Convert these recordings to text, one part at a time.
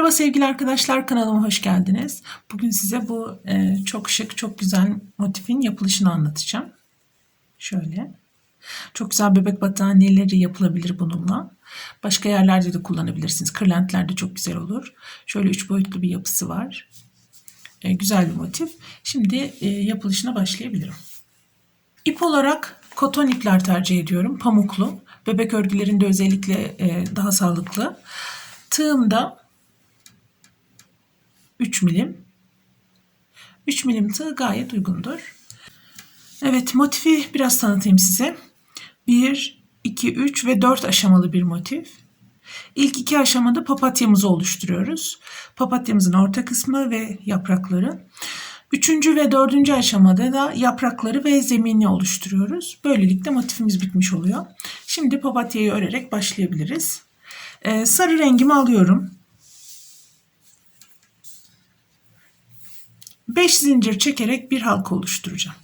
Merhaba sevgili arkadaşlar kanalıma hoş geldiniz. Bugün size bu e, çok şık, çok güzel motifin yapılışını anlatacağım. Şöyle. Çok güzel bebek battaniyeleri yapılabilir bununla. Başka yerlerde de kullanabilirsiniz. Kırlentlerde çok güzel olur. Şöyle üç boyutlu bir yapısı var. E, güzel bir motif. Şimdi e, yapılışına başlayabilirim. İp olarak koton ipler tercih ediyorum. Pamuklu. Bebek örgülerinde özellikle e, daha sağlıklı. Tığım da 3 milim. 3 milim tığ gayet uygundur. Evet motifi biraz tanıtayım size. 1, 2, 3 ve 4 aşamalı bir motif. İlk iki aşamada papatyamızı oluşturuyoruz. Papatyamızın orta kısmı ve yaprakları. Üçüncü ve dördüncü aşamada da yaprakları ve zemini oluşturuyoruz. Böylelikle motifimiz bitmiş oluyor. Şimdi papatyayı örerek başlayabiliriz. Ee, sarı rengimi alıyorum. 5 zincir çekerek bir halka oluşturacağım.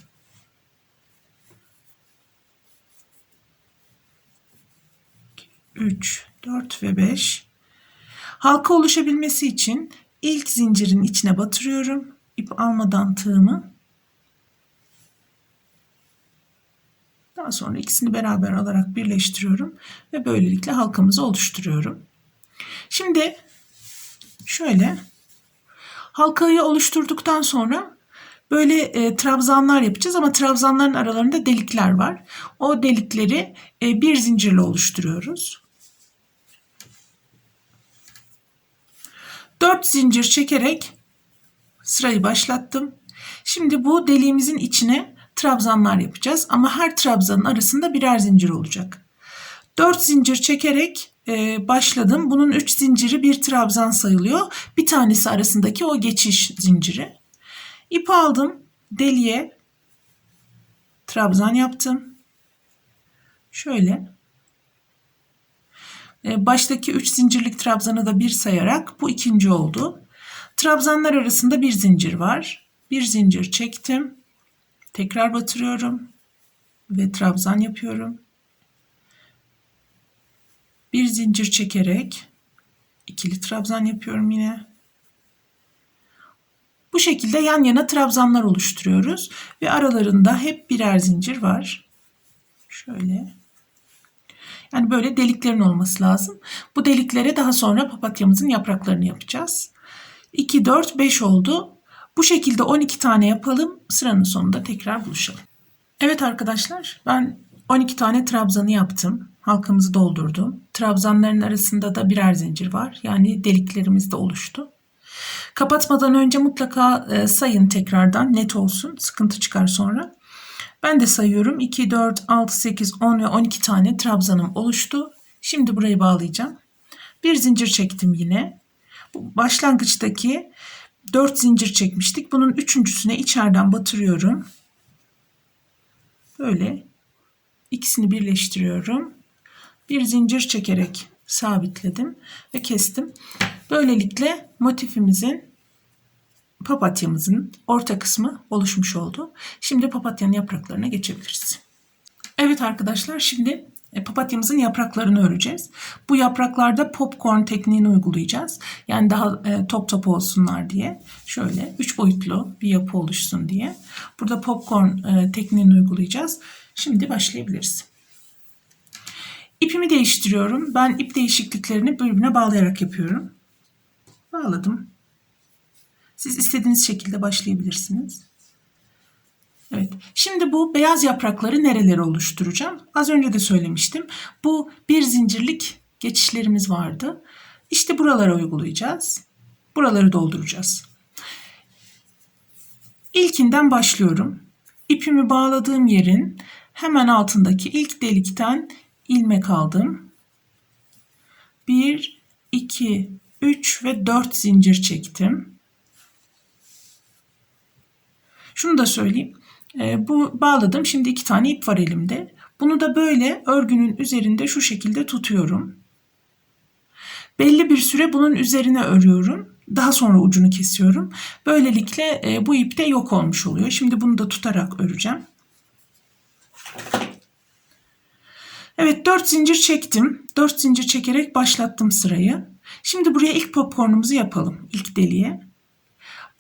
Üç, dört ve beş. Halka oluşabilmesi için ilk zincirin içine batırıyorum. İp almadan tığımı. Daha sonra ikisini beraber alarak birleştiriyorum ve böylelikle halkamızı oluşturuyorum. Şimdi şöyle Halkayı oluşturduktan sonra böyle e, trabzanlar yapacağız ama trabzanların aralarında delikler var. O delikleri e, bir zincirle oluşturuyoruz. Dört zincir çekerek sırayı başlattım. Şimdi bu deliğimizin içine trabzanlar yapacağız ama her trabzanın arasında birer zincir olacak. Dört zincir çekerek e, başladım. Bunun üç zinciri bir trabzan sayılıyor. Bir tanesi arasındaki o geçiş zinciri. İp aldım. Deliye trabzan yaptım. Şöyle. E, baştaki üç zincirlik trabzanı da bir sayarak bu ikinci oldu. Trabzanlar arasında bir zincir var. Bir zincir çektim. Tekrar batırıyorum ve trabzan yapıyorum bir zincir çekerek ikili trabzan yapıyorum yine. Bu şekilde yan yana trabzanlar oluşturuyoruz ve aralarında hep birer zincir var. Şöyle. Yani böyle deliklerin olması lazım. Bu deliklere daha sonra papatyamızın yapraklarını yapacağız. 2, 4, 5 oldu. Bu şekilde 12 tane yapalım. Sıranın sonunda tekrar buluşalım. Evet arkadaşlar ben 12 tane trabzanı yaptım halkamızı doldurdum. Trabzanların arasında da birer zincir var. Yani deliklerimiz de oluştu. Kapatmadan önce mutlaka e, sayın tekrardan net olsun. Sıkıntı çıkar sonra. Ben de sayıyorum. 2, 4, 6, 8, 10 ve 12 tane trabzanım oluştu. Şimdi burayı bağlayacağım. Bir zincir çektim yine. Başlangıçtaki 4 zincir çekmiştik. Bunun üçüncüsüne içeriden batırıyorum. Böyle ikisini birleştiriyorum bir zincir çekerek sabitledim ve kestim. Böylelikle motifimizin papatyamızın orta kısmı oluşmuş oldu. Şimdi papatyanın yapraklarına geçebiliriz. Evet arkadaşlar şimdi e, papatyamızın yapraklarını öreceğiz. Bu yapraklarda popcorn tekniğini uygulayacağız. Yani daha e, top top olsunlar diye. Şöyle üç boyutlu bir yapı oluşsun diye. Burada popcorn e, tekniğini uygulayacağız. Şimdi başlayabiliriz. İpimi değiştiriyorum. Ben ip değişikliklerini birbirine bağlayarak yapıyorum. Bağladım. Siz istediğiniz şekilde başlayabilirsiniz. Evet. Şimdi bu beyaz yaprakları nerelere oluşturacağım? Az önce de söylemiştim. Bu bir zincirlik geçişlerimiz vardı. İşte buralara uygulayacağız. Buraları dolduracağız. İlkinden başlıyorum. İpimi bağladığım yerin hemen altındaki ilk delikten ilmek aldım. 1, 2, 3 ve 4 zincir çektim. Şunu da söyleyeyim. E, bu bağladım. Şimdi iki tane ip var elimde. Bunu da böyle örgünün üzerinde şu şekilde tutuyorum. Belli bir süre bunun üzerine örüyorum. Daha sonra ucunu kesiyorum. Böylelikle e, bu ip de yok olmuş oluyor. Şimdi bunu da tutarak öreceğim. Evet 4 zincir çektim. 4 zincir çekerek başlattım sırayı. Şimdi buraya ilk popcornumuzu yapalım. ilk deliğe.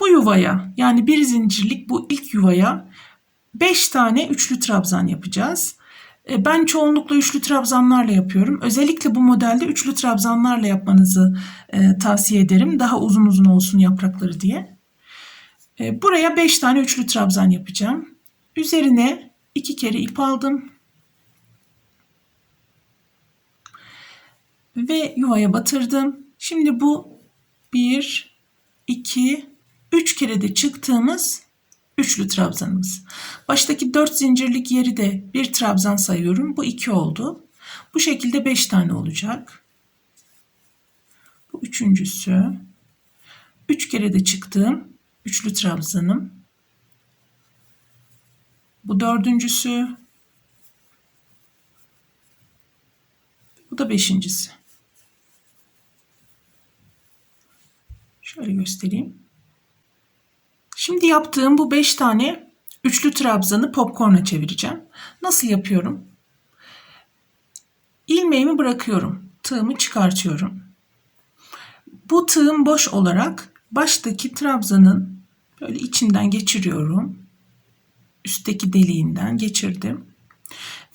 Bu yuvaya yani bir zincirlik bu ilk yuvaya 5 tane üçlü trabzan yapacağız. E, ben çoğunlukla üçlü trabzanlarla yapıyorum. Özellikle bu modelde üçlü trabzanlarla yapmanızı e, tavsiye ederim. Daha uzun uzun olsun yaprakları diye. E, buraya 5 tane üçlü trabzan yapacağım. Üzerine 2 kere ip aldım. Ve yuvaya batırdım. Şimdi bu 1, 2, 3 kere de çıktığımız üçlü trabzanımız. Baştaki 4 zincirlik yeri de bir trabzan sayıyorum. Bu 2 oldu. Bu şekilde 5 tane olacak. Bu üçüncüsü. 3 kere de çıktığım üçlü trabzanım. Bu dördüncüsü. Bu da beşincisi. Şöyle göstereyim. Şimdi yaptığım bu 5 tane üçlü trabzanı popcorn'a çevireceğim. Nasıl yapıyorum? İlmeğimi bırakıyorum. Tığımı çıkartıyorum. Bu tığım boş olarak baştaki trabzanın böyle içinden geçiriyorum. Üstteki deliğinden geçirdim.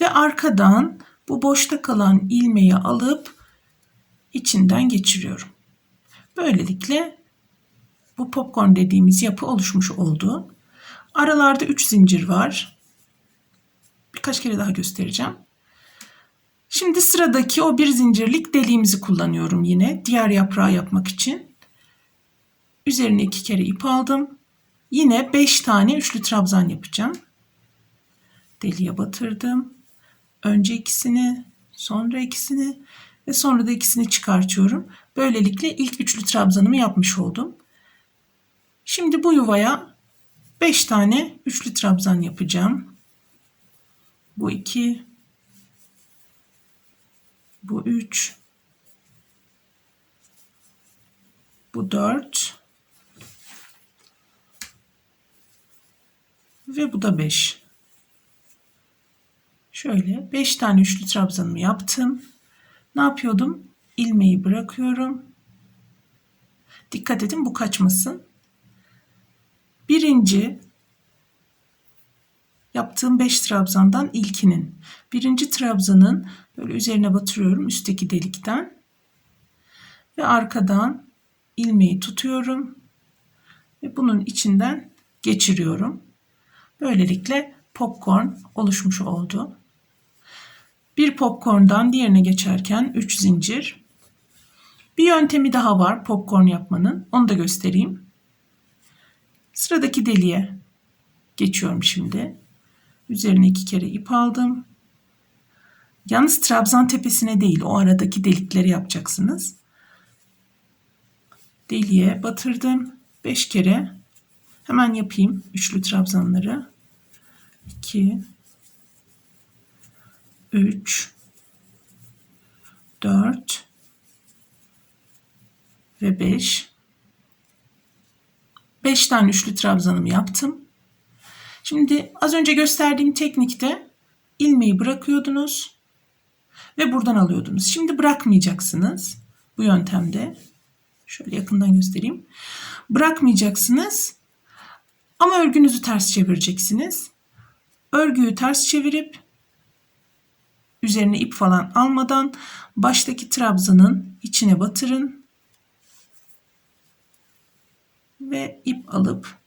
Ve arkadan bu boşta kalan ilmeği alıp içinden geçiriyorum. Böylelikle bu popcorn dediğimiz yapı oluşmuş oldu. Aralarda 3 zincir var. Birkaç kere daha göstereceğim. Şimdi sıradaki o bir zincirlik deliğimizi kullanıyorum yine diğer yaprağı yapmak için. Üzerine iki kere ip aldım. Yine 5 tane üçlü trabzan yapacağım. Deliğe batırdım. Önce ikisini, sonra ikisini ve sonra da ikisini çıkartıyorum. Böylelikle ilk üçlü trabzanımı yapmış oldum. Şimdi bu yuvaya 5 tane üçlü trabzan yapacağım. Bu 2 bu 3 bu 4 ve bu da 5. Şöyle 5 tane üçlü trabzanımı yaptım. Ne yapıyordum? İlmeği bırakıyorum. Dikkat edin bu kaçmasın. Birinci yaptığım 5 trabzandan ilkinin. Birinci trabzanın böyle üzerine batırıyorum üstteki delikten. Ve arkadan ilmeği tutuyorum. Ve bunun içinden geçiriyorum. Böylelikle popcorn oluşmuş oldu. Bir popcorndan diğerine geçerken 3 zincir. Bir yöntemi daha var popcorn yapmanın. Onu da göstereyim. Sıradaki deliğe geçiyorum şimdi. Üzerine iki kere ip aldım. Yalnız trabzan tepesine değil o aradaki delikleri yapacaksınız. Deliğe batırdım. Beş kere hemen yapayım üçlü trabzanları. 2 3 4 ve 5 5 tane üçlü trabzanımı yaptım. Şimdi az önce gösterdiğim teknikte ilmeği bırakıyordunuz ve buradan alıyordunuz. Şimdi bırakmayacaksınız bu yöntemde. Şöyle yakından göstereyim. Bırakmayacaksınız ama örgünüzü ters çevireceksiniz. Örgüyü ters çevirip üzerine ip falan almadan baştaki trabzanın içine batırın ve ip alıp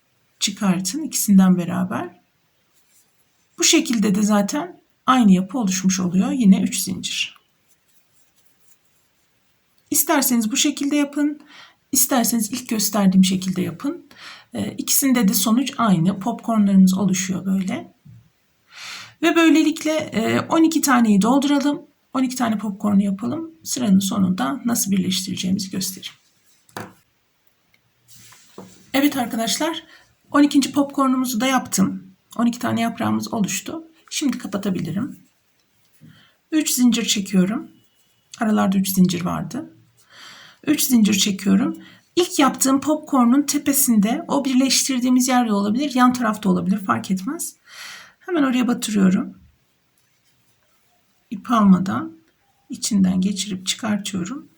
çıkartın ikisinden beraber. Bu şekilde de zaten aynı yapı oluşmuş oluyor. Yine 3 zincir. İsterseniz bu şekilde yapın. isterseniz ilk gösterdiğim şekilde yapın. Ee, ikisinde de sonuç aynı. Popcornlarımız oluşuyor böyle. Ve böylelikle 12 e, taneyi dolduralım. 12 tane popcorn yapalım. Sıranın sonunda nasıl birleştireceğimizi göstereyim. Evet arkadaşlar 12. popcornumuzu da yaptım. 12 tane yaprağımız oluştu. Şimdi kapatabilirim. 3 zincir çekiyorum. Aralarda 3 zincir vardı. 3 zincir çekiyorum. İlk yaptığım popcorn'un tepesinde o birleştirdiğimiz yerde olabilir, yan tarafta olabilir fark etmez. Hemen oraya batırıyorum. İp almadan içinden geçirip çıkartıyorum.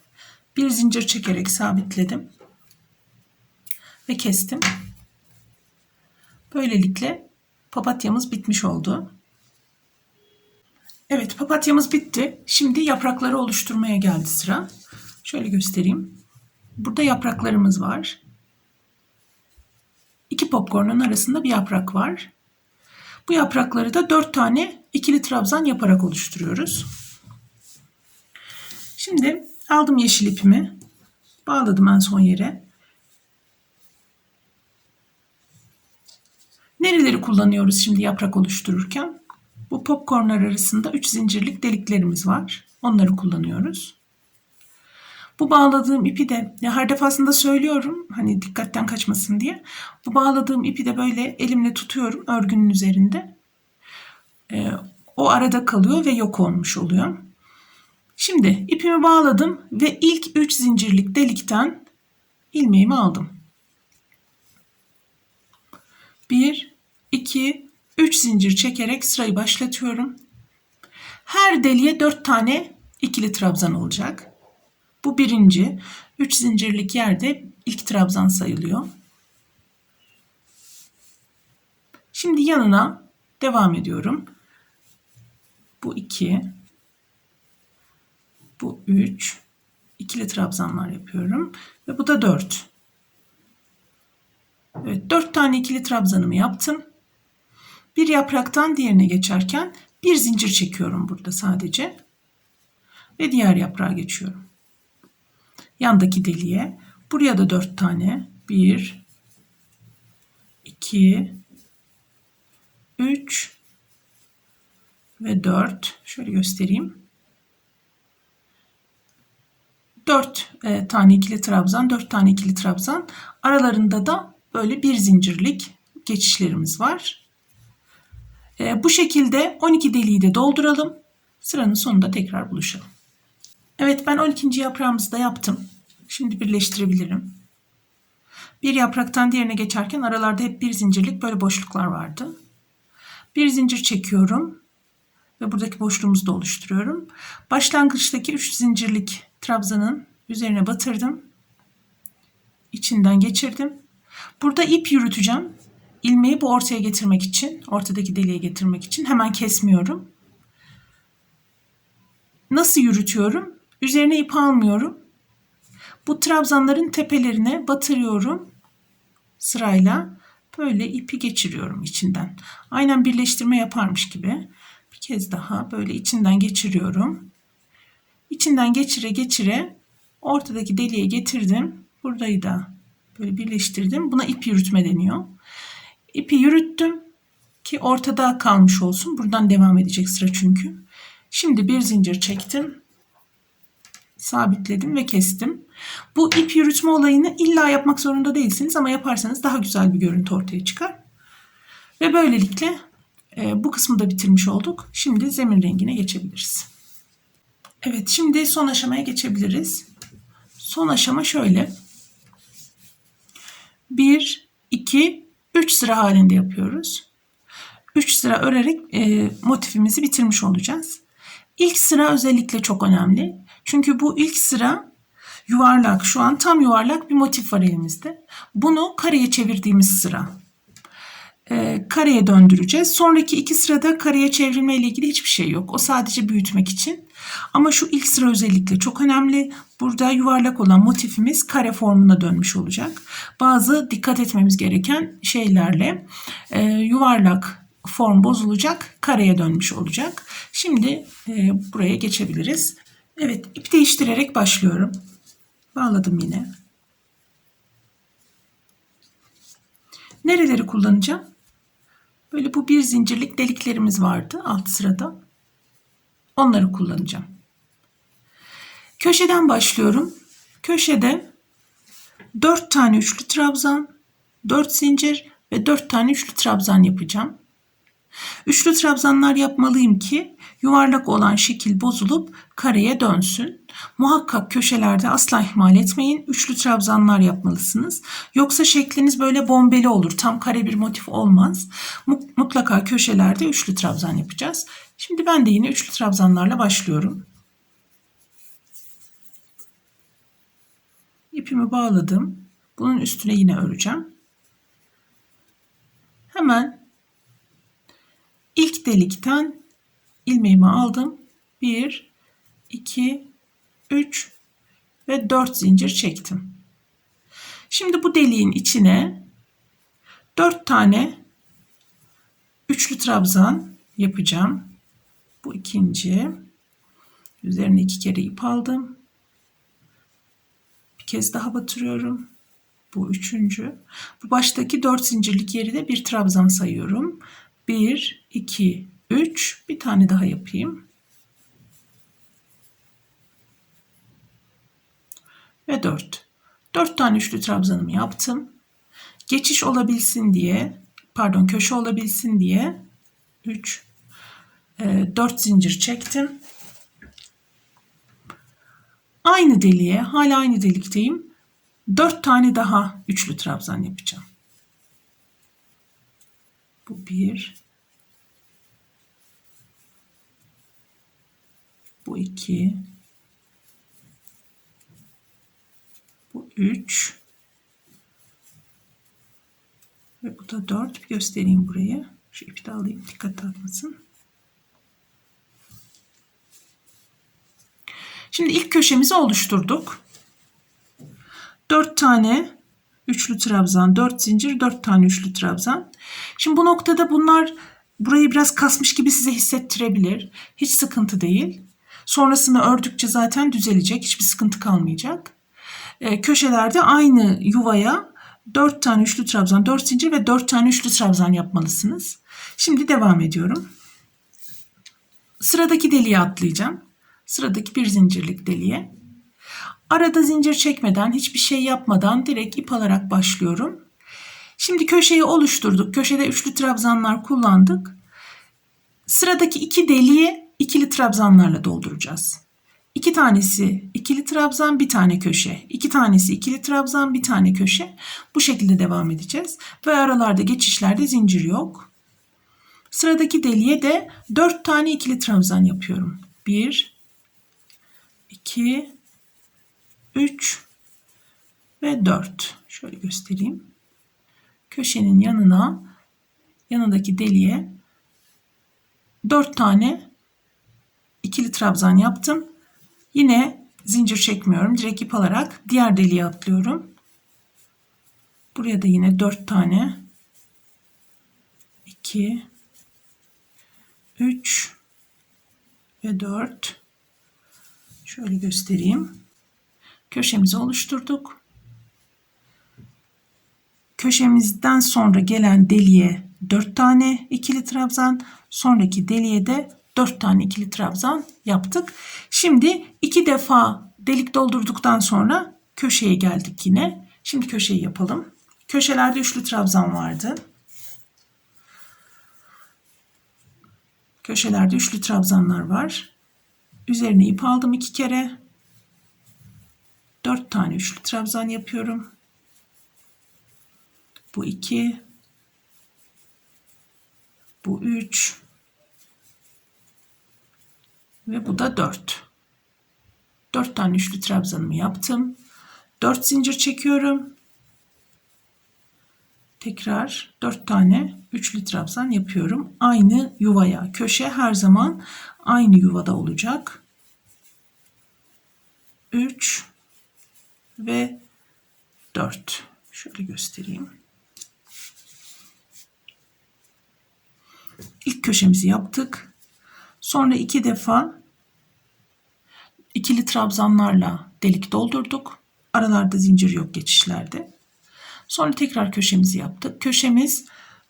Bir zincir çekerek sabitledim. Ve kestim. Böylelikle papatyamız bitmiş oldu. Evet papatyamız bitti. Şimdi yaprakları oluşturmaya geldi sıra. Şöyle göstereyim. Burada yapraklarımız var. İki popcornun arasında bir yaprak var. Bu yaprakları da dört tane ikili trabzan yaparak oluşturuyoruz. Şimdi aldım yeşil ipimi. Bağladım en son yere. Nereleri kullanıyoruz şimdi yaprak oluştururken? Bu popcornlar arasında 3 zincirlik deliklerimiz var. Onları kullanıyoruz. Bu bağladığım ipi de ya her defasında söylüyorum hani dikkatten kaçmasın diye. Bu bağladığım ipi de böyle elimle tutuyorum örgünün üzerinde. Ee, o arada kalıyor ve yok olmuş oluyor. Şimdi ipimi bağladım ve ilk 3 zincirlik delikten ilmeğimi aldım. 1, 2, 3 zincir çekerek sırayı başlatıyorum. Her deliğe 4 tane ikili trabzan olacak. Bu birinci. 3 zincirlik yerde ilk trabzan sayılıyor. Şimdi yanına devam ediyorum. Bu 2. Bu 3. İkili trabzanlar yapıyorum. Ve bu da 4. Evet 4 tane ikili trabzanımı yaptım. Bir yapraktan diğerine geçerken bir zincir çekiyorum burada sadece. Ve diğer yaprağa geçiyorum. Yandaki deliğe. Buraya da 4 tane. 1 2 3 ve 4. Şöyle göstereyim. 4 e, tane ikili trabzan, 4 tane ikili trabzan. Aralarında da böyle bir zincirlik geçişlerimiz var. E, bu şekilde 12 deliği de dolduralım. Sıranın sonunda tekrar buluşalım. Evet ben 12. yaprağımızı da yaptım. Şimdi birleştirebilirim. Bir yapraktan diğerine geçerken aralarda hep bir zincirlik böyle boşluklar vardı. Bir zincir çekiyorum ve buradaki boşluğumuzu da oluşturuyorum. Başlangıçtaki 3 zincirlik trabzanın üzerine batırdım. İçinden geçirdim. Burada ip yürüteceğim. İlmeği bu ortaya getirmek için, ortadaki deliğe getirmek için hemen kesmiyorum. Nasıl yürütüyorum? Üzerine ip almıyorum. Bu trabzanların tepelerine batırıyorum sırayla. Böyle ipi geçiriyorum içinden. Aynen birleştirme yaparmış gibi. Bir kez daha böyle içinden geçiriyorum. İçinden geçire geçire ortadaki deliğe getirdim. Burayı da böyle birleştirdim. Buna ip yürütme deniyor. İpi yürüttüm ki ortada kalmış olsun. Buradan devam edecek sıra çünkü. Şimdi bir zincir çektim sabitledim ve kestim. Bu ip yürütme olayını illa yapmak zorunda değilsiniz ama yaparsanız daha güzel bir görüntü ortaya çıkar. Ve böylelikle e, bu kısmı da bitirmiş olduk. Şimdi zemin rengine geçebiliriz. Evet şimdi son aşamaya geçebiliriz. Son aşama şöyle. 1, 2, 3 sıra halinde yapıyoruz. 3 sıra örerek e, motifimizi bitirmiş olacağız. İlk sıra özellikle çok önemli. Çünkü bu ilk sıra yuvarlak. Şu an tam yuvarlak bir motif var elimizde. Bunu kareye çevirdiğimiz sıra. Ee, kareye döndüreceğiz. Sonraki iki sırada kareye çevrilme ile ilgili hiçbir şey yok. O sadece büyütmek için. Ama şu ilk sıra özellikle çok önemli. Burada yuvarlak olan motifimiz kare formuna dönmüş olacak. Bazı dikkat etmemiz gereken şeylerle e, yuvarlak form bozulacak, kareye dönmüş olacak. Şimdi e, buraya geçebiliriz. Evet, ip değiştirerek başlıyorum. Bağladım yine. Nereleri kullanacağım? Böyle bu bir zincirlik deliklerimiz vardı alt sırada. Onları kullanacağım. Köşeden başlıyorum. Köşede 4 tane üçlü trabzan, 4 zincir ve 4 tane üçlü trabzan yapacağım. Üçlü trabzanlar yapmalıyım ki yuvarlak olan şekil bozulup kareye dönsün. Muhakkak köşelerde asla ihmal etmeyin. Üçlü trabzanlar yapmalısınız. Yoksa şekliniz böyle bombeli olur. Tam kare bir motif olmaz. Mutlaka köşelerde üçlü trabzan yapacağız. Şimdi ben de yine üçlü trabzanlarla başlıyorum. İpimi bağladım. Bunun üstüne yine öreceğim. Hemen ilk delikten ilmeğimi aldım. 1 2 3 ve 4 zincir çektim. Şimdi bu deliğin içine 4 tane üçlü trabzan yapacağım. Bu ikinci. Üzerine iki kere ip aldım. Bir kez daha batırıyorum. Bu üçüncü. Bu baştaki dört zincirlik yeri de bir trabzan sayıyorum. Bir, iki, üç. Bir tane daha yapayım. Ve dört. Dört tane üçlü trabzanımı yaptım. Geçiş olabilsin diye, pardon köşe olabilsin diye 3 4 zincir çektim. Aynı deliğe, hala aynı delikteyim. 4 tane daha üçlü trabzan yapacağım. Bu bir. Bu iki. Bu üç. Ve bu da dört. Bir göstereyim burayı. Şu ipi de alayım dikkat dağıtmasın. Şimdi ilk köşemizi oluşturduk. 4 tane üçlü trabzan, 4 zincir, 4 tane üçlü trabzan. Şimdi bu noktada bunlar burayı biraz kasmış gibi size hissettirebilir. Hiç sıkıntı değil. Sonrasını ördükçe zaten düzelecek. Hiçbir sıkıntı kalmayacak. Ee, köşelerde aynı yuvaya 4 tane üçlü trabzan, 4 zincir ve 4 tane üçlü trabzan yapmalısınız. Şimdi devam ediyorum. Sıradaki deliğe atlayacağım. Sıradaki bir zincirlik deliğe. Arada zincir çekmeden, hiçbir şey yapmadan direkt ip alarak başlıyorum. Şimdi köşeyi oluşturduk. Köşede üçlü trabzanlar kullandık. Sıradaki iki deliği ikili trabzanlarla dolduracağız. İki tanesi ikili trabzan, bir tane köşe. İki tanesi ikili trabzan, bir tane köşe. Bu şekilde devam edeceğiz. Ve aralarda geçişlerde zincir yok. Sıradaki deliğe de dört tane ikili trabzan yapıyorum. Bir, 2 3 ve 4. Şöyle göstereyim. Köşenin yanına yanındaki deliğe 4 tane ikili trabzan yaptım. Yine zincir çekmiyorum. Direkt ip alarak diğer deliğe atlıyorum. Buraya da yine 4 tane 2 3 ve 4 Şöyle göstereyim. Köşemizi oluşturduk. Köşemizden sonra gelen deliğe 4 tane ikili trabzan, sonraki deliğe de 4 tane ikili trabzan yaptık. Şimdi iki defa delik doldurduktan sonra köşeye geldik yine. Şimdi köşeyi yapalım. Köşelerde üçlü trabzan vardı. Köşelerde üçlü trabzanlar var. Üzerine ip aldım iki kere. Dört tane üçlü trabzan yapıyorum. Bu iki. Bu üç. Ve bu da dört. Dört tane üçlü trabzanımı yaptım. Dört zincir çekiyorum. Tekrar dört tane üçlü trabzan yapıyorum. Aynı yuvaya. Köşe her zaman aynı yuvada olacak. 3 ve 4. Şöyle göstereyim. İlk köşemizi yaptık. Sonra iki defa ikili trabzanlarla delik doldurduk. Aralarda zincir yok geçişlerde. Sonra tekrar köşemizi yaptık. Köşemiz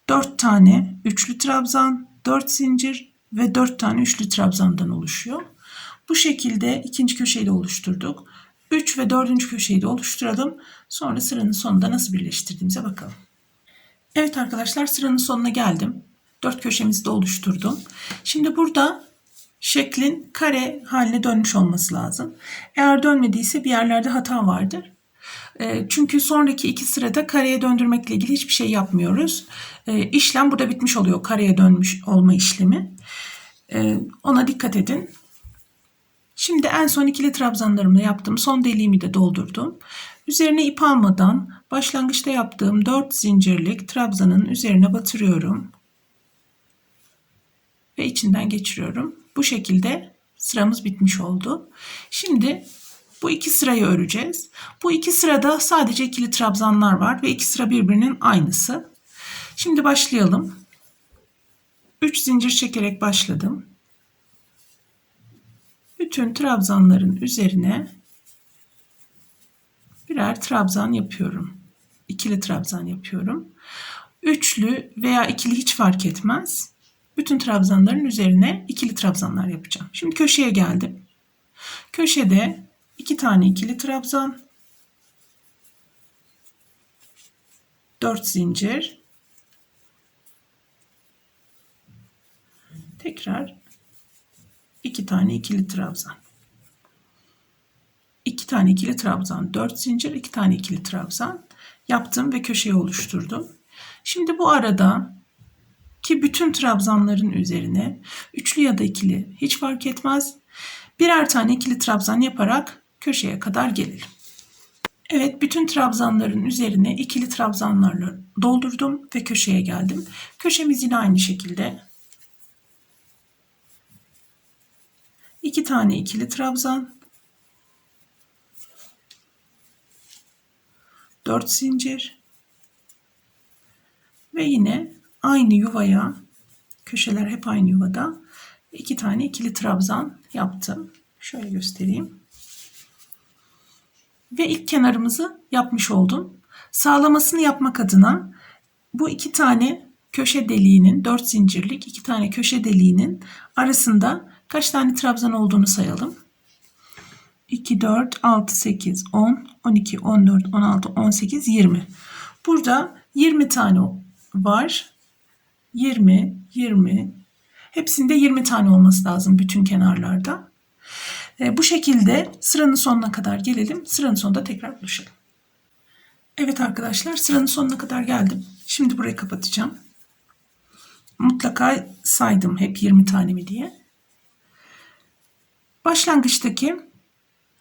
4 tane üçlü trabzan, 4 zincir ve 4 tane üçlü trabzandan oluşuyor. Bu şekilde ikinci köşeyi de oluşturduk. 3 ve 4. köşeyi de oluşturalım. Sonra sıranın sonunda nasıl birleştirdiğimize bakalım. Evet arkadaşlar sıranın sonuna geldim. 4 köşemizi de oluşturdum. Şimdi burada şeklin kare haline dönmüş olması lazım. Eğer dönmediyse bir yerlerde hata vardır. Ee, çünkü sonraki iki sırada kareye döndürmekle ilgili hiçbir şey yapmıyoruz. Ee, işlem burada bitmiş oluyor kareye dönmüş olma işlemi. Ee, ona dikkat edin. Şimdi en son ikili trabzanlarımla yaptım. Son deliğimi de doldurdum. Üzerine ip almadan başlangıçta yaptığım 4 zincirlik trabzanın üzerine batırıyorum. Ve içinden geçiriyorum. Bu şekilde sıramız bitmiş oldu. Şimdi bu iki sırayı öreceğiz. Bu iki sırada sadece ikili trabzanlar var ve iki sıra birbirinin aynısı. Şimdi başlayalım. 3 zincir çekerek başladım. Bütün trabzanların üzerine birer trabzan yapıyorum. İkili trabzan yapıyorum. Üçlü veya ikili hiç fark etmez. Bütün trabzanların üzerine ikili trabzanlar yapacağım. Şimdi köşeye geldim. Köşede iki tane ikili trabzan, dört zincir, tekrar iki tane ikili trabzan. iki tane ikili trabzan, dört zincir, iki tane ikili trabzan yaptım ve köşeyi oluşturdum. Şimdi bu arada ki bütün trabzanların üzerine üçlü ya da ikili hiç fark etmez. Birer tane ikili trabzan yaparak köşeye kadar gelelim. Evet bütün trabzanların üzerine ikili trabzanlarla doldurdum ve köşeye geldim. Köşemiz yine aynı şekilde. İki tane ikili trabzan. Dört zincir. Ve yine aynı yuvaya köşeler hep aynı yuvada iki tane ikili trabzan yaptım. Şöyle göstereyim. Ve ilk kenarımızı yapmış oldum. Sağlamasını yapmak adına bu iki tane köşe deliğinin, dört zincirlik iki tane köşe deliğinin arasında kaç tane trabzan olduğunu sayalım. 2, 4, 6, 8, 10, 12, 14, 16, 18, 20. Burada 20 tane var. 20, 20. Hepsinde 20 tane olması lazım bütün kenarlarda. E, bu şekilde sıranın sonuna kadar gelelim. Sıranın sonunda tekrar buluşalım. Evet arkadaşlar sıranın sonuna kadar geldim. Şimdi burayı kapatacağım. Mutlaka saydım hep 20 tane mi diye. Başlangıçtaki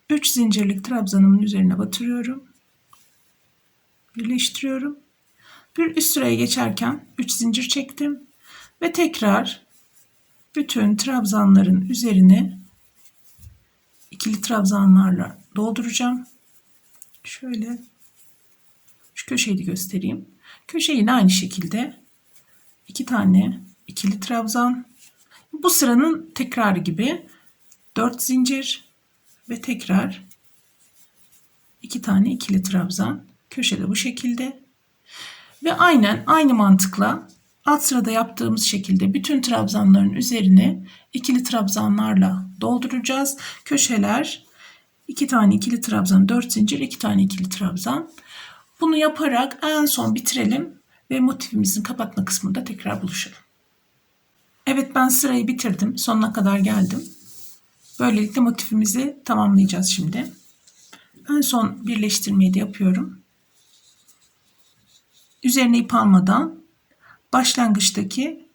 3 zincirlik trabzanımın üzerine batırıyorum. Birleştiriyorum. Bir üst sıraya geçerken 3 zincir çektim ve tekrar bütün trabzanların üzerine ikili trabzanlarla dolduracağım. Şöyle şu köşeyi de göstereyim. Köşe yine aynı şekilde iki tane ikili trabzan. Bu sıranın tekrarı gibi 4 zincir ve tekrar iki tane ikili trabzan. Köşede bu şekilde. Ve aynen aynı mantıkla alt sırada yaptığımız şekilde bütün trabzanların üzerine ikili trabzanlarla dolduracağız. Köşeler iki tane ikili trabzan, dört zincir, iki tane ikili trabzan. Bunu yaparak en son bitirelim ve motifimizin kapatma kısmında tekrar buluşalım. Evet ben sırayı bitirdim. Sonuna kadar geldim. Böylelikle motifimizi tamamlayacağız şimdi. En son birleştirmeyi de yapıyorum. Üzerine ip almadan başlangıçtaki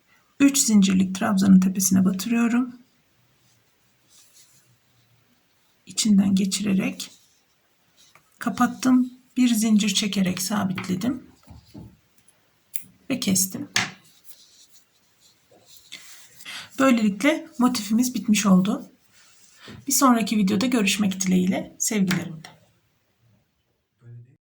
3 zincirlik trabzanın tepesine batırıyorum. İçinden geçirerek kapattım. Bir zincir çekerek sabitledim ve kestim. Böylelikle motifimiz bitmiş oldu. Bir sonraki videoda görüşmek dileğiyle sevgilerimle.